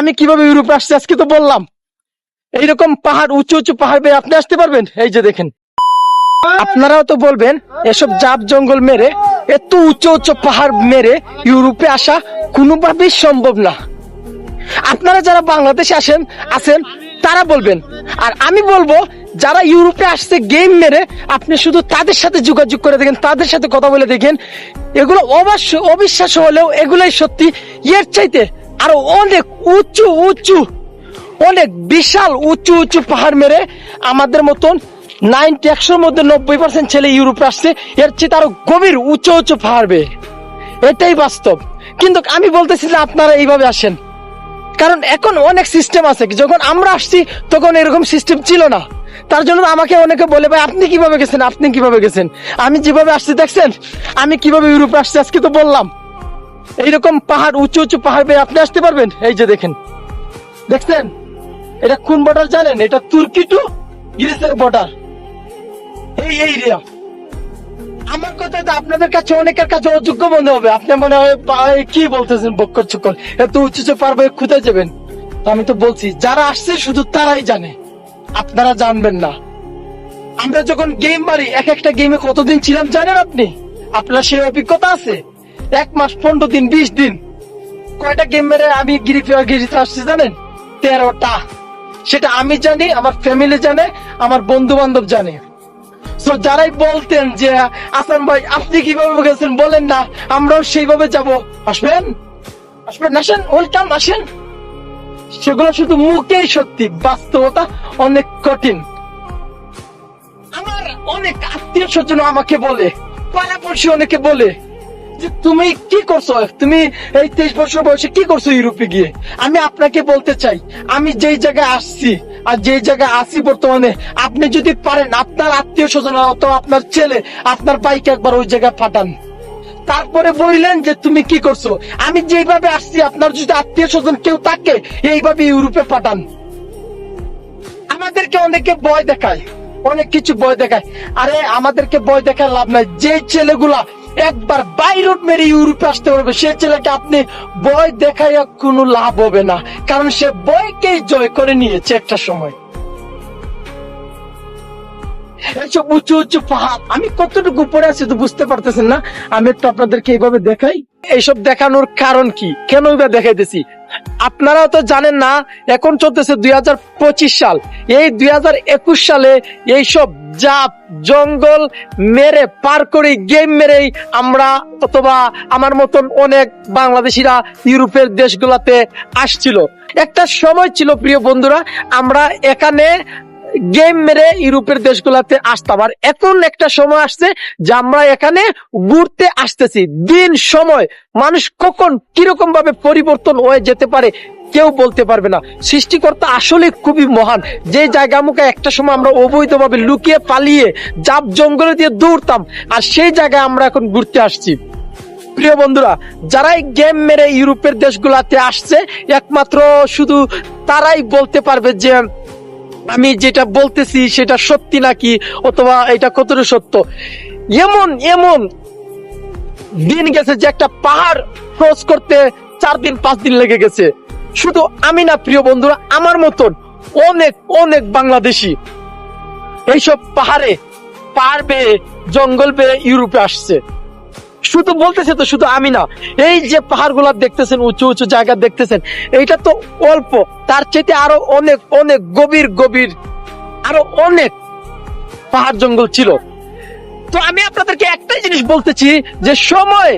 আমি কীভাবে ইউরোপে আসছি আজকে তো বললাম। এইরকম পাহাড়, উঁচু উঁচু পাহাড় বেয়ে আপনি আসতে পারবেন? এই যে দেখেন। আপনারাও তো বলবেন, এসব জাপ জঙ্গল মেরে, এত উঁচু উঁচু পাহাড় মেরে ইউরোপে আসা কোনোভাবেই সম্ভব না। আপনারা যারা বাংলাদেশে আসেন, আছেন, তারা বলবেন। আর আমি বলব, যারা ইউরোপে আসছে গেম মেরে, আপনি শুধু তাদের সাথে যোগাযোগ করে দেখেন, তাদের সাথে কথা বলে দেখেন। এগুলো অবশ্য অবিশ্বাস হলেও এগুলাই সত্যি। এর চাইতে আরও অনেক উঁচু উঁচু, অনেক বিশাল উঁচু উঁচু পাহাড় মেরে আমাদের মতন নাইনটি, একশোর মধ্যে নব্বই পার্সেন্ট ছেলে ইউরোপে আসছে। এর চেয়ে আরও গভীর উঁচু উঁচু পাহাড় এটাই বাস্তব। কিন্তু আমি বলতেছি যে আপনারা এইভাবে আসেন। কারণ এখন অনেক সিস্টেম আছে। যখন আমরা আসছি, তখন এরকম সিস্টেম ছিল না। তার জন্য আমাকে অনেকে বলে, ভাই, আপনি কীভাবে গেছেন? আপনি কীভাবে গেছেন? আমি যেভাবে আসছি, দেখছেন? আমি কীভাবে ইউরোপে আসছি, আজকে তো বললাম। এইরকম পাহাড়, উঁচু উঁচু পাহাড় বেয়ে আপনি আসতে পারবেন? এই যে দেখেন। দেখছেন? এটা কোন বর্ডার জানেন? এটা তুর্কি টু গ্রিসের বর্ডার এই এরিয়া আমার কথা তো আপনাদের কাছে অনেকের কাছে অযোগ্য মনে হবে। আপনি মনে হয় কি বলতেছেন, বক্কর চক্কর? এত উঁচু উঁচু পারবে কোথায় যাবেন? আমি তো বলছি, যারা আসছে শুধু তারাই জানে। আপনারা জানবেন না। আমরা যখন গেম মারি, এক একটা গেমে কতদিন ছিলাম জানেন আপনি? আপনার সেই অভিজ্ঞতা আছে? এক মাস পনেরো দিন, বিশ দিন। কয়টা গেম মেরে আমি গিরি গিরিতে আসছি জানেন? তেরোটা। সেটা আমি জানি, আমার ফ্যামিলি জানে, আমার বন্ধু বান্ধব জানে। তো যারাই বলতেন যে আসান ভাই, আপনি কীভাবে গেছেন? বলেন না, আমরাও সেইভাবে যাব। আসবেন? আসবেন? আসেন? ওয়েলকাম আসেন। সেগুলো শুধু মুখেই সত্যি, বাস্তবতা অনেক কঠিন। আমার অনেক আত্মীয় স্বজন আমাকে বলে পাড়াপড়শি অনেকে বলে তুমি কি করছ? তুমি এই তেইশ বছর বয়সে কি করছ ইউরোপে গিয়ে? আমি আপনাকে বলতে চাই, আমি যেই জায়গায় আসছি আর যেই জায়গায় আছি বর্তমানে, আপনি যদি পারেন আপনার আত্মীয় স্বজন অথবা আপনার ছেলে, আপনার বাইক একবার ওই জায়গায় পাঠান। তারপরে বললেন যে তুমি কি করছ? আমি যেভাবে আসছি, আপনার যদি আত্মীয় স্বজন কেউ থাকে, এইভাবে ইউরোপে পাঠান। আমাদেরকে অনেকে ভয় দেখায়, অনেক কিছু ভয় দেখায়। আরে, আমাদেরকে ভয় দেখায় লাভ নাই। যে ছেলেগুলা একবার বাইরুট মেরে ইউরোপে আসতে পারবে। সে ছেলেকে আপনি বয় দেখাইয়া কোনো লাভ হবে না। কারণ সে ভয়কেই জয় করে নিয়েছে একটা সময়। এসব উঁচু উঁচু পাহাড়, আমি কতটুকু উপরে আছি তো বুঝতে পারতেছেন না? আমি একটু আপনাদেরকে এইভাবে দেখাই। এইসব দেখানোর কারণ কি? কেন বা দেখাইতেছি? আপনারাও তো জানেন না, এখন চলতেছে দুই হাজার পঁচিশ সাল। এই দুই হাজার একুশ সালে এইসব জাপ, জঙ্গল মেরে, পার করে গেম মেরেই আমরা অথবা আমার মতন অনেক বাংলাদেশিরা ইউরোপের দেশগুলাতে আসছিল। একটা সময় ছিল, প্রিয় বন্ধুরা, আমরা এখানে গেম মেরে ইউরোপের দেশগুলাতে আসতাম এখন একটা সময় আসছে যে আমরা এখানে ঘুরতে আসতেছি। দিন, সময়, মানুষ কখন কীরকম ভাবে পরিবর্তন হয়ে যেতে পারে কেউ বলতে পারবে না। সৃষ্টিকর্তা আসলে খুবই মহান। যে জায়গা মুখে একটা সময় আমরা অবৈধভাবে লুকিয়ে পালিয়ে জাপ জঙ্গলে দিয়ে দৌড়তাম, আর সেই জায়গায় আমরা এখন ঘুরতে আসছি। প্রিয় বন্ধুরা, যারাই গেম মেরে ইউরোপের দেশগুলাতে আসছে, একমাত্র শুধু তারাই বলতে পারবে যে আমি যেটা বলতেছি সেটা সত্যি নাকি অথবা এটা কতটা সত্য? এমন এমন দিন গেছে যে একটা পাহাড় ক্রস করতে চার দিন, পাঁচ দিন লেগে গেছে। শুধু আমি না, প্রিয় বন্ধুরা, আমার মতন অনেক অনেক বাংলাদেশি এইসব পাহাড়ে, পাহাড় বেয়ে, জঙ্গল বেয়ে ইউরোপে আসছে। শুধু বলতেছে তো, শুধু আমি না। এই যে পাহাড়গুলা দেখতেছেন, উঁচু উঁচু জায়গা দেখতেছেন, এইটা তো অল্প। তার চাইতে আরও অনেক অনেক গভীর গভীর, আরও অনেক পাহাড় জঙ্গল ছিল। তো আমি আপনাদেরকে একটাই জিনিস বলতেছি, যে সময়,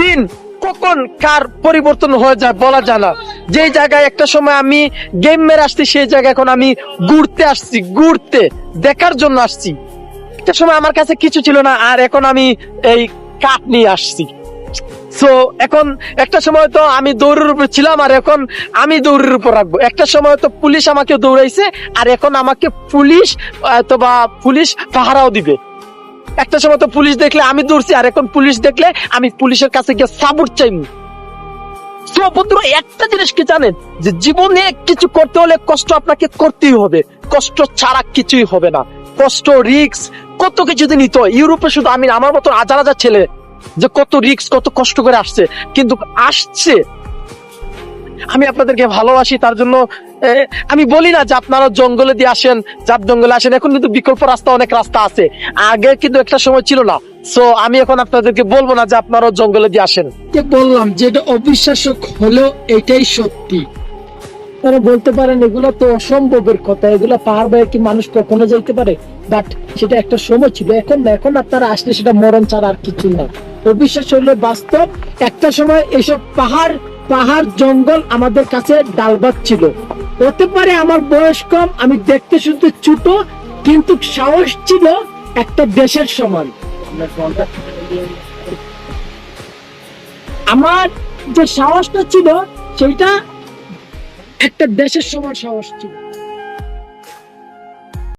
দিন কখন কার পরিবর্তন হয়ে যায় বলা যায় না। যে জায়গায় একটা সময় আমি গেম মেরে আসছি, সেই জায়গায় এখন আমি ঘুরতে আসছি, ঘুরতে, দেখার জন্য আসছি। একটা সময় আমার কাছে কিছু ছিল না, আর এখন আমি এই কাঠ নিয়ে আসছি। সো এখন একটা সময় তো আমি দৌড়ের উপর ছিলাম আর এখন আমি দৌড়ের উপর রাখব। একটা সময় তো পুলিশ আমাকে দৌড়াইছে আর এখন আমাকে পুলিশ অথবা পুলিশ পাহারাও দিবে। একটা সময় তো পুলিশ দেখলে আমি দৌড়ছি আর এখন পুলিশ দেখলে আমি পুলিশের কাছে গিয়ে সাপোর্ট তো বন্ধুরা, একটা জিনিস কি জানেন? যে জীবনে কিছু করতে হলে কষ্ট আপনাকে করতেই হবে। কষ্ট ছাড়া কিছুই হবে না। কষ্ট রিক্স কত কিছু নিতে, ইউরোপে শুধু আমি আমার মতো হাজার হাজার ছেলে যে কত রিক্স কত কষ্ট করে আসছে, কিন্তু আসছে। আমি আপনাদেরকে ভালোবাসি, তার জন্য আমি বলি না যে আপনারা জঙ্গলে দিয়ে আসেন, জাপ জঙ্গলে আসেন, এখন কিন্তু বিকল্প রাস্তা, অনেক রাস্তা আছে। আগে কিন্তু একটা সময় ছিল না। সো আমি এখন আপনাদেরকে বলব না যে আপনারা জঙ্গলে দিয়ে আসেন। বললাম যে এটা অবিশ্বাস্য হলেও এটাই সত্যি। তারা বলতে পারেন এগুলো তো অসম্ভবের কথা। এগুলো পাহাড় বাইরে কি মানুষ কখনো যাইতে পারে? বাট সেটা একটা সময় ছিল। এখন এখন আপনারা আসলে সেটা মরণ ছাড়া আর কিছু না। অবিশ্বাস হলে বাস্তব, একটা সময় এসব পাহাড় পাহাড়, জঙ্গল আমাদের কাছে ডালবাত ছিল। হতে পারে আমার বয়স কম, আমি দেখতে শুনতে ছোট, কিন্তু সাহস ছিল একটা দেশের সমান। আমার যে সাহসটা ছিল, সেটা একটা দেশের সমান সাহস ছিল।